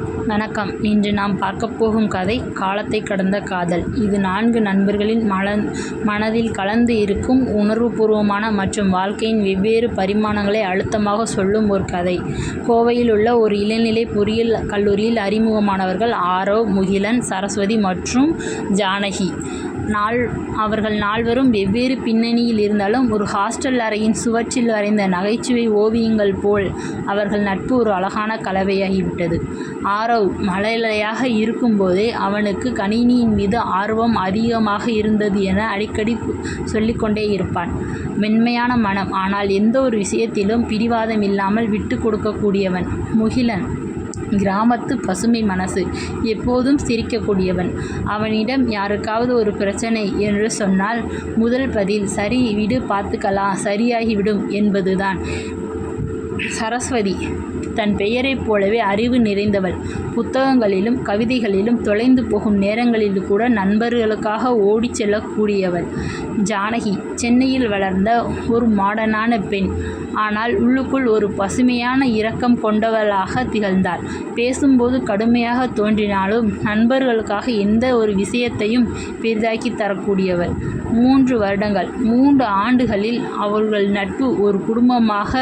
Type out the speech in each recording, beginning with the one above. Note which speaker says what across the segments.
Speaker 1: வணக்கம். இன்று நாம் பார்க்கப் போகும் கதை காலத்தை கடந்த காதல். இது நான்கு நண்பர்களின் மல மனதில் கலந்து இருக்கும் உணர்வுபூர்வமான மற்றும் வாழ்க்கையின் வெவ்வேறு பரிமாணங்களை அழுத்தமாக சொல்லும் ஒரு கதை. கோவையில் உள்ள ஒரு இளநிலை பொறியியல் கல்லூரியில் அறிமுகமானவர்கள் ஆரவ் முகிலன் சரஸ்வதி மற்றும் ஜானகி. நால் அவர்கள் நால்வரும் வெவ்வேறு பின்னணியில் இருந்தாலும் ஒரு ஹாஸ்டல் அறையின் சுவற்றில் வரைந்த நகைச்சுவை ஓவியங்கள் போல் அவர்கள் நட்பு ஒரு அழகான கலவையாகிவிட்டது. ஆரவ் மலையலையாக இருக்கும்போதே அவனுக்கு கணினியின் மீது ஆர்வம் அதிகமாக இருந்தது என அடிக்கடி சொல்லிக்கொண்டே இருப்பான். மென்மையான மனம் ஆனால் எந்த ஒரு விஷயத்திலும் பிடிவாதம் இல்லாமல் விட்டு கொடுக்கக்கூடியவன். முகிலன் கிராமத்து பசுமை மனசு எப்போதும் சிரிக்கக்கூடியவன். அவனிடம் யாருக்காவது ஒரு பிரச்சனை? என்று சொன்னால் முதல் பதில் சரி விடு பார்த்துக்கலாம் சரியாகிவிடும் என்பதுதான். சரஸ்வதி தன் பெயரைப் போலவே அறிவு நிறைந்தவள். புத்தகங்களிலும் கவிதைகளிலும் தொலைந்து போகும் நேரங்களில் கூட நண்பர்களுக்காக ஓடிச் செல்லக்கூடியவள் ஜானகி சென்னையில் வளர்ந்த ஒரு மாடனான பெண். ஆனால் உள்ளுக்குள் ஒரு பசுமையான இரக்கம் கொண்டவளாக திகழ்ந்தாள். பேசும்போது கடுமையாக தோன்றினாலும் நண்பர்களுக்காக எந்த ஒரு விஷயத்தையும் பெரிதாக்கி தரக்கூடியவள் மூன்று வருடங்கள் மூன்று ஆண்டுகளில் அவர்கள் நட்பு ஒரு குடும்பமாக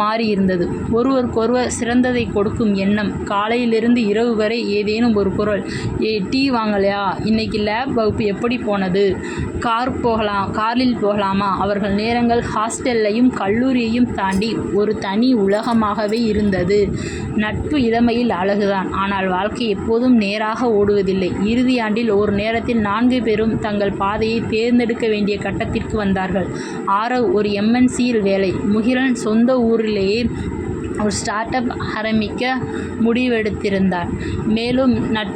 Speaker 1: மாறியிருந்தது. ஒருவருக்கொருவர் சிறந்ததை கொடுக்கும் எண்ணம் காலையிலிருந்து இரவு வரை ஏதேனும் ஒரு குரல் ஏ டீ வாங்கலையா? இன்னைக்கு லேப் வகுப்பு எப்படி போனது? கார் போகலாம் காரில் போகலாமா? அவர்கள் நேரங்கள் ஹாஸ்டல்லையும் கல்லூரியையும் தாண்டி ஒரு தனி உலகமாகவே இருந்தது. நட்பு இளமையில் அழகுதான். ஆனால் வாழ்க்கை எப்போதும் நேராக ஓடுவதில்லை. இறுதி ஆண்டில் ஒரு நேரத்தில் நான்கு பேரும் தங்கள் பாதையை தேர்ந்தெடுக்க வேண்டிய கட்டத்திற்கு வந்தார்கள். ஆரவ் ஒரு எம்என்சியில் வேலை முகிலன் சொந்த ஊரிலேயே ஒரு ஸ்டார்ட் அப் ஆரம்பிக்க முடிவெடுத்திருந்தார். மேலும் நட்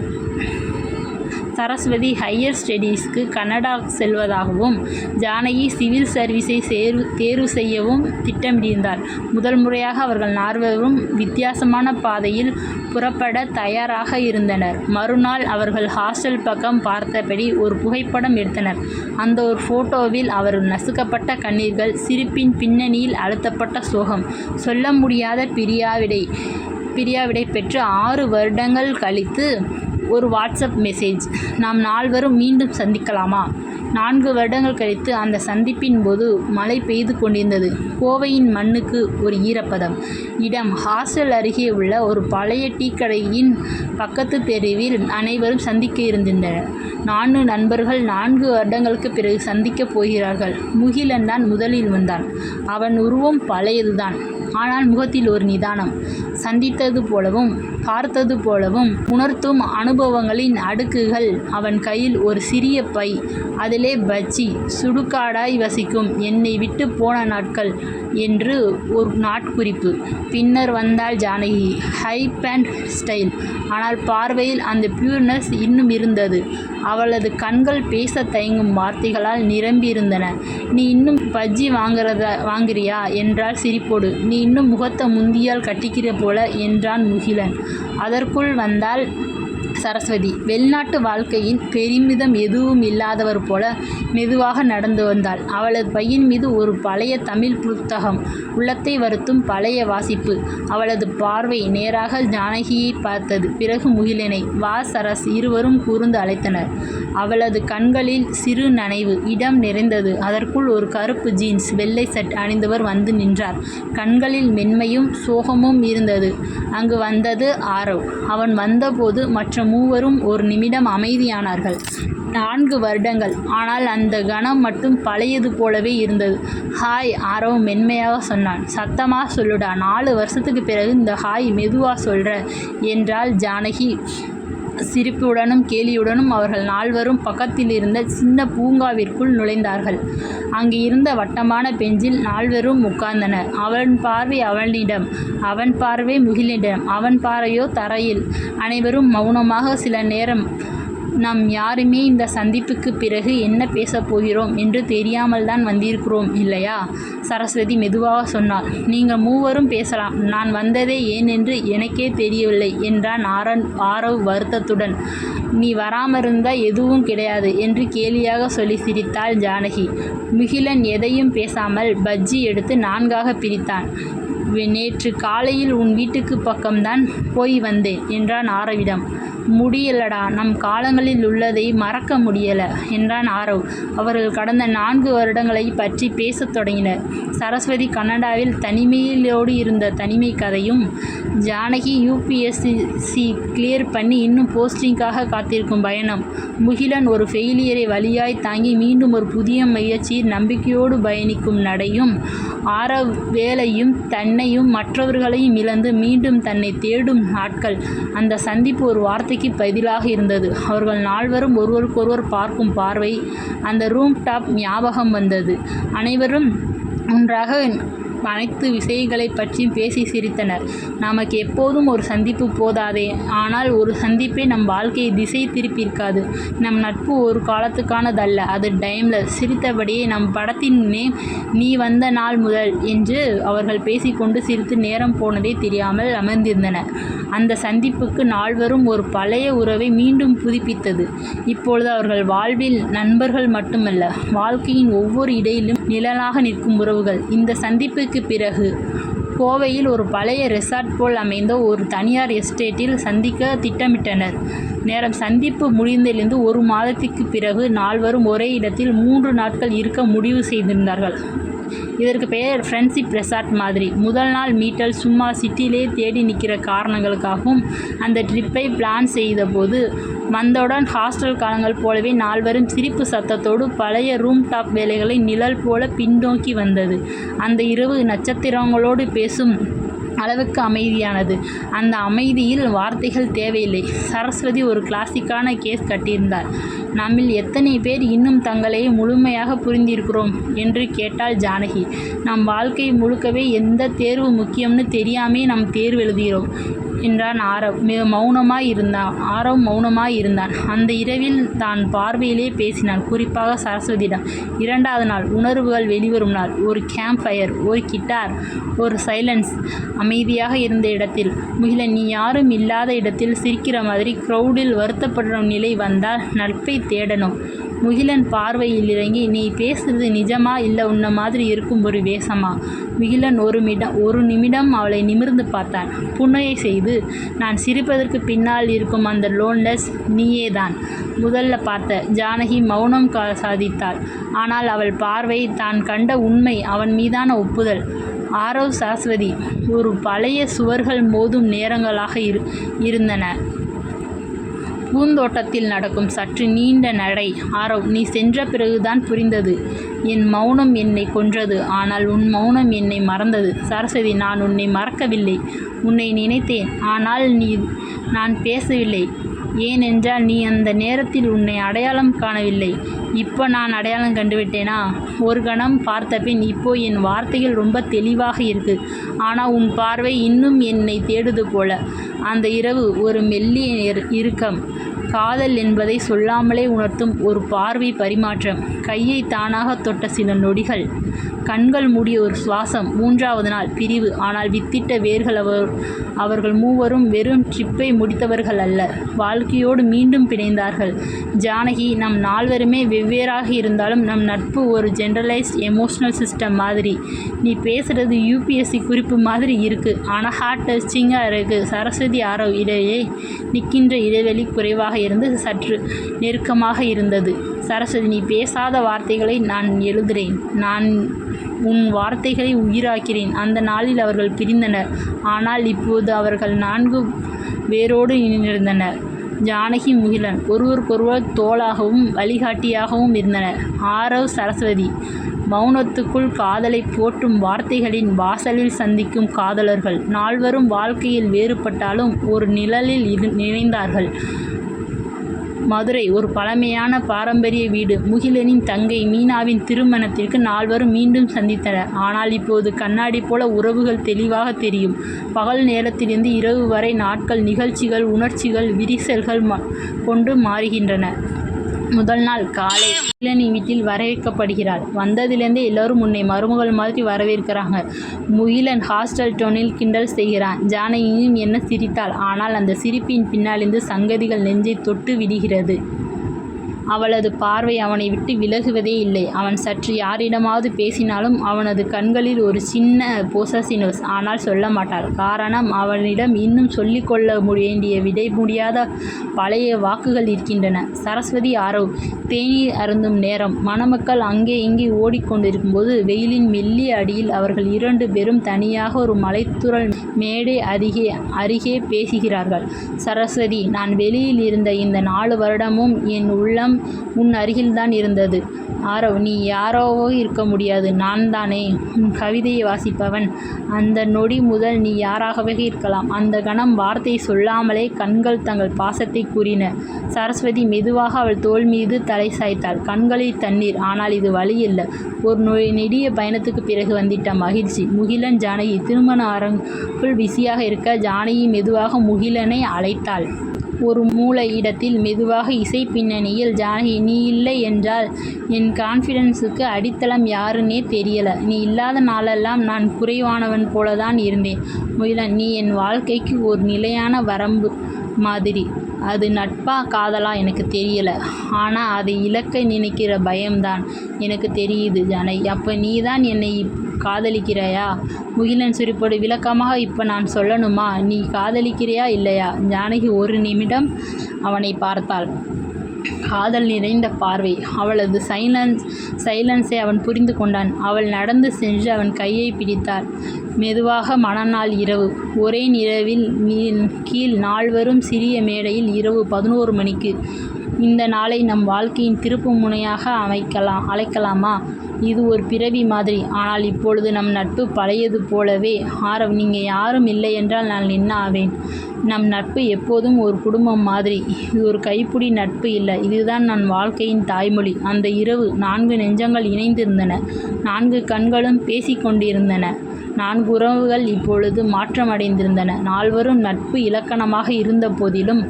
Speaker 1: சரஸ்வதி ஹையர் ஸ்டடீஸ்க்கு கனடா செல்வதாகவும் ஜானகி சிவில் சர்வீஸை தேர்வு தேர்வு செய்யவும் திட்டமிட்டிருந்தார். முதல் முறையாக அவர்கள் நால்வரும் வித்தியாசமான பாதையில் புறப்பட தயாராக இருந்தனர். மறுநாள் அவர்கள் ஹாஸ்டல் பக்கம் பார்த்தபடி ஒரு புகைப்படம் எடுத்தனர். அந்த ஒரு ஃபோட்டோவில் அவர் நசுக்கப்பட்ட கண்ணீர்கள் சிரிப்பின் பின்னணியில் அழுத்தப்பட்ட சோகம். சொல்ல முடியாத பிரியாவிடை பிரியாவிடை பெற்று ஆறு வருடங்கள் கழித்து ஒரு வாட்ஸ்அப் மெசேஜ் நாம் நால்வரும் மீண்டும் சந்திக்கலாமா? நான்கு வருடங்கள் கழித்து அந்த சந்திப்பின் போது மழை பெய்து கொண்டிருந்தது. கோவையின் மண்ணுக்கு ஒரு ஈரப்பதம். இடம் ஹாஸ்டல் அருகே உள்ள ஒரு பழைய டீ கடையின் பக்கத்து தெருவில் அனைவரும் சந்திக்க இருந்திருந்தனர் நான்கு நண்பர்கள் நான்கு வருடங்களுக்கு பிறகு சந்திக்கப் போகிறார்கள். முகிலன் தான் முதலில் வந்தான். அவன் உருவம் பழையதுதான். ஆனால் முகத்தில் ஒரு நிதானம். சந்தித்தது போலவும் பார்த்தது போலவும் உணர்த்தும் அனுபவங்களின் அடுக்குகள். அவன் கையில் ஒரு சிறிய பை. அதிலே பஜ்ஜி. சுடுகாடாய் வசிக்கும். என்னை விட்டு போன நாட்கள் என்று ஒரு நாட்குறிப்பு. பின்னர் வந்தாள் ஜானகி. High pant style. ஆனால் பார்வையில் அந்த பியூர்னஸ் இன்னும் இருந்தது. அவளது கண்கள் பேச தயங்கும் வார்த்தைகளால் நிரம்பியிருந்தன. நீ இன்னும் பஜ்ஜி வாங்குறத வாங்குறியா? என்றாள் சிரிப்போடு. நீ இன்னும் முகத்தை முந்தியால் கட்டிக்கிற போல என்றான் முகிலன். அதற்குள் வந்தால் சரஸ்வதி. வெளிநாட்டு வாழ்க்கையின் பெருமிதம் எதுவும் இல்லாதவர் போல மெதுவாக நடந்து வந்தாள். அவளது பையின் மீது ஒரு பழைய தமிழ் புத்தகம் உள்ளத்தை வருத்தும் பழைய வாசிப்பு அவளது பார்வை நேராக ஜானகியை பார்த்தது. பிறகு முகிலனை வா சரஸ் இருவரும் கூர்ந்து அழைத்தனர். அவளது கண்களில் சிறு நனைவு இடம் நிறைந்தது. அதற்குள் ஒரு கருப்பு ஜீன்ஸ் வெள்ளை சட் அணிந்தவர் வந்து நின்றார். கண்களில் மென்மையும் சோகமும் இருந்தது. அங்கு வந்தது ஆரவ். அவன் வந்தபோது மற்ற மூவரும் ஒரு நிமிடம் அமைதியானார்கள். நான்கு வருடங்கள். ஆனால் அந்த கணம் மட்டும் பழையது போலவே இருந்தது. ஹாய் ஆரவ் மென்மையாக சொன்னான். சத்தமா சொல்லுடா நாலு வருஷத்துக்கு பிறகு இந்த ஹாய் மெதுவா சொல்ற என்றாள் ஜானகி. சிரிப்புடனும் கேலியுடனும் அவர்கள் நால்வரும் பக்கத்தில் இருந்த சின்ன பூங்காவிற்குள் நுழைந்தார்கள். அங்கு இருந்த வட்டமான பெஞ்சில் நால்வரும் உட்கார்ந்தனர். அவன் பார்வை அவனிடம் அவன் பார்வை முகிலிடம் அவன் பார்வையோ தரையில். அனைவரும் மௌனமாக சில நேரம் நாம் யாருமே இந்த சந்திப்புக்கு பிறகு என்ன பேசப் போகிறோம் என்று தெரியாமல் தான் வந்திருக்கிறோம் இல்லையா? சரஸ்வதி மெதுவாக சொன்னாள். நீங்கள் மூவரும் பேசலாம். நான் வந்ததே ஏன் என்று எனக்கே தெரியவில்லை என்றான் ஆரன் ஆரவ் வருத்தத்துடன். நீ வராமருந்தா எதுவும் கிடையாது என்று கேலியாக சொல்லி சிரித்தாள் ஜானகி. மிகிலன் எதையும் பேசாமல் பஜ்ஜி எடுத்து நான்காக பிரித்தான். நேற்று காலையில் உன் வீட்டுக்கு பக்கம்தான் போய் வந்தேன் என்றான் ஆரவிடம். முடியலடா. நம் காலங்களில் உள்ளதை மறக்க முடியல என்றான் ஆரவ். அவர்கள் கடந்த நான்கு வருடங்களை பற்றி பேசத் தொடங்கினர். சரஸ்வதி கனடாவில் தனிமையிலோடு இருந்த தனிமை கதையும் ஜானகி யூபிஎஸ்சி கிளியர் பண்ணி இன்னும் போஸ்டிங்காக காத்திருக்கும் பயணம் முகிலன் ஒரு ஃபெயிலியரை வழியாய் தாங்கி மீண்டும் ஒரு புதிய முயற்சியில் நம்பிக்கையோடு பயணிக்கும் நடையும் ஆரவ் வேலையும் தன்னையும் மற்றவர்களையும் இழந்து மீண்டும் தன்னை தேடும் நாட்கள். அந்த சந்திப்பு ஒரு வார்த்தை வார்த்தைக்கு பதிலாக இருந்தது. அவர்கள் நால்வரும் ஒருவருக்கொருவர் பார்க்கும் பார்வை அந்த ரூம் டாப் ஞாபகம் வந்தது. அனைவரும் ஒன்றாக அனைத்து விஷயங்களை பற்றியும் பேசி சிரித்தனர். நமக்கு எப்போதும் ஒரு சந்திப்பு போதாதே. ஆனால் ஒரு சந்திப்பே நம் வாழ்க்கையை திசை திருப்பியிருக்காது. நம் நட்பு ஒரு காலத்துக்கானதல்ல. அது டைம்லர் சிரித்தபடியே நம் படத்தின் நேம் நீ வந்த நாள் முதல் என்று அவர்கள் பேசிக்கொண்டு சிரித்து நேரம் போனதே தெரியாமல் அமர்ந்திருந்தனர். அந்த சந்திப்புக்கு நால்வரும் ஒரு பழைய உறவை மீண்டும் புதுப்பித்தது. இப்பொழுது அவர்கள் வாழ்வில் நண்பர்கள் மட்டுமல்ல வாழ்க்கையின் ஒவ்வொரு இடையிலும் நிழலாக நிற்கும் உறவுகள். இந்த சந்திப்புக்கு பிறகு கோவையில் ஒரு பழைய ரெசார்ட் போல் அமைந்த ஒரு தனியார் எஸ்டேட்டில் சந்திக்க திட்டமிட்டனர். நேரம் சந்திப்பு முடிந்ததிலிருந்து ஒரு மாதத்திற்கு பிறகு நால்வரும் ஒரே இடத்தில் மூன்று நாட்கள் இருக்க முடிவு செய்திருந்தார்கள். இதற்கு பெயர் ஃப்ரெண்ட்ஷிப் ரெசார்ட் மாதிரி. முதல் நாள் மீட்டல் சும்மா சிட்டிலே தேடி நிற்கிற காரணங்களுக்காகவும் அந்த ட்ரிப்பை பிளான் செய்தபோது வந்தவுடன் ஹாஸ்டல் காலங்கள் போலவே நால்வரும் சிரிப்பு சத்தத்தோடு பழைய ரூம் டாப் வேலைகளை நிழல் போல பின்னோக்கி வந்தது. அந்த இரவு நட்சத்திரங்களோடு பேசும் அளவுக்கு அமைதியானது. அந்த அமைதியில் வார்த்தைகள் தேவையில்லை. சரஸ்வதி ஒரு கிளாசிக்கான கேஸ் கட்டியிருந்தார். நம்மில் எத்தனை பேர் இன்னும் தங்களை முழுமையாக புரிந்திருக்கிறோம்? என்று கேட்டாள் ஜானகி. நம் வாழ்க்கை முழுக்கவே எந்த தேர்வு முக்கியம்னு தெரியாமே நம் தேர்வு எழுதுகிறோம். என்றான் ஆரவ். மிக மௌனமாய் இருந்தான் ஆரவ் மௌனமாய் இருந்தான். அந்த இரவில் தான் பார்வையிலே பேசினான். குறிப்பாக சரஸ்வதியிடம் இரண்டாவது நாள் உணர்வுகள் வெளிவரும் நாள் ஒரு கேம்ப் ஃபயர் ஒரு கிட்டார் ஒரு சைலன்ஸ் அமைதியாக இருந்த இடத்தில் முகில நீ யாரும் இல்லாத இடத்தில் சிரிக்கிற மாதிரி க்ரௌடில் வருத்தப்படுற நிலை வந்தால் நட்பை தேடணும். முகிலன் பார்வையில் இறங்கி நீ பேசுறது நிஜமா இல்லை உன்ன மாதிரி இருக்கும் ஒரு வேஷமா? முகிலன் ஒரு மிடம் ஒரு நிமிடம் அவளை நிமிர்ந்து பார்த்தான். புன்னகை செய்து நான் சிரிப்பதற்கு பின்னால் இருக்கும் அந்த லோன்லெஸ் நீயே தான் முதல்ல பார்த்த ஜானகி மௌனம் கா சாதித்தாள். ஆனால் அவள் பார்வை தான் கண்ட உண்மை அவன் மீதான ஒப்புதல். ஆரவ் சாஸ்வதி ஒரு பழைய சுவர்கள் மோதும் நேரங்களாக இரு இருந்தன. பூந்தோட்டத்தில் நடக்கும் சற்று நீண்ட நடை. ஆரவ் நீ சென்ற பிறகுதான் புரிந்தது. என் மௌனம் என்னை கொன்றது. ஆனால் உன் மௌனம் என்னை மறந்தது. சரஸ்வதி நான் உன்னை மறக்கவில்லை. உன்னை நினைத்தேன். ஆனால் நீ நான் பேசவில்லை. ஏனென்றால் நீ அந்த நேரத்தில் உன்னை அடையாளம் காணவில்லை. இப்போ நான் அடையாளம் கண்டுவிட்டேனா? ஒரு கணம் பார்த்தபின் இப்போ என் வார்த்தைகள் ரொம்ப தெளிவாக இருக்கு. ஆனால் உன் பார்வை இன்னும் என்னை தேடுது போல. அந்த இரவு ஒரு மெல்லிய இறுக்கம். காதல் என்பதை சொல்லாமலே உணர்த்தும் ஒரு பார்வை பரிமாற்றம். கையை தானாக தொட்ட சில நொடிகள். கண்கள் மூடிய ஒரு சுவாசம். மூன்றாவது நாள் பிரிவு. ஆனால் வித்திட்ட வேர்கள் அவர் அவர்கள் மூவரும் வெறும் ட்ரிப்பை முடித்தவர்கள் அல்ல. வாழ்க்கையோடு மீண்டும் பிணைந்தார்கள். ஜானகி நம் நால்வருமே வெவ்வேறாக இருந்தாலும் நம் நட்பு ஒரு ஜென்ரலைஸ்ட் எமோஷ்னல் சிஸ்டம் மாதிரி. நீ பேசுகிறது யூபிஎஸ்சி குறிப்பு மாதிரி இருக்குது ஆனால் ஹார்ட் டச்சிங்காக இருக்குது சரஸ்வதி ஆரவ் இடையே நிற்கின்ற இடைவெளி குறைவாக இருந்து சற்று நெருக்கமாக இருந்தது. சரஸ்வதி நீ பேசாத வார்த்தைகளை நான் எழுதுகிறேன் நான் உன் வார்த்தைகளை உயிராக்கிறேன். அந்த நாளில் அவர்கள் பிரிந்தனர். ஆனால் இப்போது அவர்கள் நான்கு வேரோடு இணைந்திருந்தனர். ஜானகி முகிலன் ஒருவருக்கொருவர் தோளாகவும் வழிகாட்டியாகவும் இருந்தனர். ஆரவ் சரஸ்வதி மௌனத்துக்குள் காதலை போற்றும் வார்த்தைகளின் வாசலில் சந்திக்கும் காதலர்கள். நால்வரும் வாழ்க்கையில் வேறுபட்டாலும் ஒரு நிழலில் இரு இணைந்தார்கள் மதுரை ஒரு பழமையான பாரம்பரிய வீடு. முகிலனின் தங்கை மீனாவின் திருமணத்திற்கு நால்வரும் மீண்டும் சந்தித்தனர். ஆனால் இப்போது கண்ணாடி போல உறவுகள் தெளிவாக தெரியும். பகல் நேரத்திலிருந்து இரவு வரை நாட்கள் நிகழ்ச்சிகள் உணர்ச்சிகள் விரிசல்கள் கொண்டு மாறுகின்றன. முதல் நாள் காலை முகிலன் வீட்டில் வரவேற்கப்படுகிறாள் வந்ததிலிருந்தே எல்லோரும் உன்னை மருமகள் மாதிரி வரவேற்கிறாங்க. முகிலன் ஹாஸ்டல் டோனில் கிண்டல் செய்கிறான். ஜானகியும் என்ன சிரித்தாள்? ஆனால் அந்த சிரிப்பின் பின்னாலிருந்து சங்கதிகள் நெஞ்சை தொட்டு விடுகிறது. அவளது பார்வை அவனை விட்டு விலகுவதே இல்லை. அவன் சற்று யாரிடமாவது பேசினாலும் அவனது கண்களில் ஒரு சின்ன பொசஸிவ்னஸ். ஆனால் சொல்ல மாட்டாள் காரணம் அவனிடம் இன்னும் சொல்லிக்கொள்ள வேண்டிய விடை முடியாத பழைய வாக்குகள் இருக்கின்றன. சரஸ்வதி ஆரவ். தேநீர் அருந்தும் நேரம். மணமக்கள் அங்கே இங்கே ஓடிக்கொண்டிருக்கும்போது வெயிலின் மெல்லிய அடியில் அவர்கள் இரண்டு பேரும் தனியாக ஒரு மலைத்துறல் மேடை அருகே அருகே பேசுகிறார்கள். சரஸ்வதி. நான் வெளியில் இருந்த இந்த நாலு வருடமும் என் உள்ளம் உன் அருகில்தான் இருந்தது. ஆரோ நீ யாரோவோ இருக்க முடியாது. நான் தானே உன் கவிதையை வாசிப்பவன். அந்த நொடி முதல் நீ யாராகவே இருக்கலாம். அந்த கணம் வார்த்தை சொல்லாமலே கண்கள் தங்கள் பாசத்தைக் கூறின. சரஸ்வதி மெதுவாக அவள் தோள்மீது தலை சாய்த்தாள். கண்களில் தண்ணீர். ஆனால் இது வலியல்ல. ஒரு நெடிய பயணத்துக்குப் பிறகு வந்திட்ட மகிழ்ச்சி. முகிலன் ஜானகி. திருமண அரங்குக்குள் பிஸியாக இருக்க ஜானகி மெதுவாக முகிலனை அழைத்தாள். ஒரு மூல இடத்தில் மெதுவாக இசை பின்னணியில் ஜானகி. நீ இல்லை என்றால் என் கான்ஃபிடென்ஸுக்கு அடித்தளம் யாருன்னே தெரியல. நீ இல்லாத நாளெல்லாம் நான் குறைவானவன் போலத்தான் இருந்தேன். முயலன் நீ என் வாழ்க்கைக்கு ஒரு நிலையான வரம்பு மாதிரி. அது நட்பா காதலா எனக்கு தெரியல. ஆனால் அதை இழக்க நினைக்கிற பயம்தான் எனக்கு தெரியுது ஜானகி. நீ தான் என்னை காதலிக்கிறாயா முகிலன் சிரிப்போடு. விளக்கமாக இப்போ நான் சொல்லணுமா? நீ காதலிக்கிறியா இல்லையா? ஜானகி ஒரு நிமிடம் அவனை பார்த்தாள். காதல் நிறைந்த பார்வை. அவளது சைலன்ஸ் சைலன்ஸை அவன் புரிந்து கொண்டான். அவள் நடந்து சென்று அவன் கையை பிடித்தாள். மெதுவாக மணநாள் இரவு. ஒரே நிலவின் கீழ் நால்வரும் சிறிய மேடையில் இரவு பதினோரு மணிக்கு. இந்த நாளை நம் வாழ்க்கையின் திருப்பு முனையாக அமைக்கலாம் அழைக்கலாமா? இது ஒரு பிறவி மாதிரி. ஆனால் இப்பொழுது நம் நட்பு பழையது போலவே. ஆரவ். நீங்கள் யாரும் இல்லையென்றால் நான் என்ன ஆவேன்? நம் நட்பு எப்போதும் ஒரு குடும்பம் மாதிரி. இது ஒரு கைப்பிடி நட்பு இல்லை இதுதான் நான் வாழ்க்கையின் தாய்மொழி. அந்த இரவு. நான்கு நெஞ்சங்கள் இணைந்திருந்தன. நான்கு கண்களும் பேசிக்கொண்டிருந்தன நான்கு உறவுகள் இப்பொழுது மாற்றமடைந்திருந்தன. நால்வரும் நட்பு இலக்கணமாக இருந்தபோதிலும்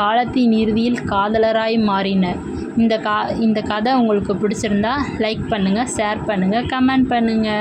Speaker 1: காலத்தின் இறுதியில் காதலராய் மாறினர். இந்த கா இந்த கதை உங்களுக்கு பிடிச்சிருந்தா லைக் பண்ணுங்கள் ஷேர் பண்ணுங்கள் கமெண்ட் பண்ணுங்கள்